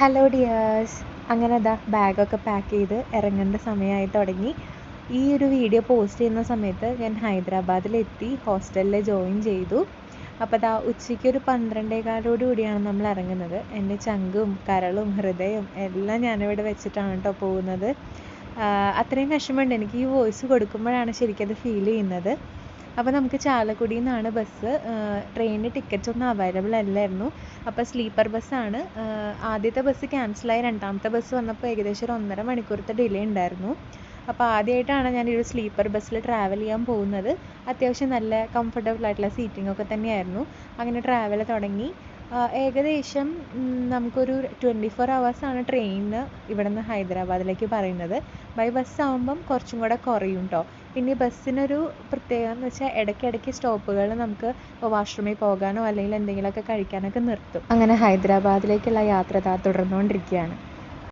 Hello dears അങ്ങനെ ദാ ബാഗൊക്കെ പാക്ക് ചെയ്ത് ഇറങ്ങേണ്ട സമയമായി തുടങ്ങി. ഈ ഒരു വീഡിയോ പോസ്റ്റ് ചെയ്യുന്ന സമയത്ത് ഞാൻ ഹൈദരാബാദിലെത്തി ഹോസ്റ്റലിൽ ജോയിൻ ചെയ്തു. അപ്പോൾ ദാ ഉച്ചയ്ക്ക് ഒരു പന്ത്രണ്ടേകാലോട് കൂടിയാണ് നമ്മൾ ഇറങ്ങുന്നത്. എന്റെ ചങ്കും കരളും ഹൃദയവും എല്ലാം ഞാനിവിടെ വെച്ചിട്ടാണ് കേട്ടോ പോകുന്നത്. അത്രയും വിഷമമുണ്ട്. എനിക്ക് ഈ വോയിസ് കൊടുക്കുമ്പോഴാണ് ശരിക്കും അത് ഫീൽ ചെയ്യുന്നത്. അപ്പോൾ നമുക്ക് ചാലക്കുടിയിൽ നിന്നാണ് ബസ് ട്രെയിനിന് ടിക്കറ്റ്സ് ഒന്നും അവൈലബിൾ അല്ലായിരുന്നു. അപ്പോൾ സ്ലീപ്പർ ബസ്സാണ് ആദ്യത്തെ ബസ് ക്യാൻസലായി രണ്ടാമത്തെ ബസ് വന്നപ്പോൾ ഏകദേശം ഒരു ഒന്നര മണിക്കൂറത്തെ ഡിലേ ഉണ്ടായിരുന്നു. അപ്പോൾ ആദ്യമായിട്ടാണ് ഞാൻ ഒരു സ്ലീപ്പർ ബസ്സിൽ ട്രാവൽ ചെയ്യാൻ പോകുന്നത്. അത്യാവശ്യം നല്ല കംഫർട്ടബിൾ ആയിട്ടുള്ള സീറ്റിംഗ് ഒക്കെ തന്നെയായിരുന്നു. അങ്ങനെ ട്രാവൽ തുടങ്ങി. ഏകദേശം നമുക്കൊരു ട്വന്റി ഫോർ ആണ് ട്രെയിനിന് ഇവിടെ നിന്ന് ഹൈദരാബാദിലേക്ക് പറയുന്നത്. ബൈ ബസ് ആകുമ്പം കുറച്ചും കൂടെ കുറയും കേട്ടോ പിന്നെ ബസ്സിനൊരു പ്രത്യേകത എന്ന് വെച്ചാൽ ഇടയ്ക്കിടയ്ക്ക് സ്റ്റോപ്പുകൾ നമുക്ക് വാഷ്റൂമിൽ പോകാനോ അല്ലെങ്കിൽ എന്തെങ്കിലുമൊക്കെ കഴിക്കാനൊക്കെ നിർത്തും. അങ്ങനെ ഹൈദരാബാദിലേക്കുള്ള യാത്ര ദാ തുടർന്നുകൊണ്ടിരിക്കുകയാണ്.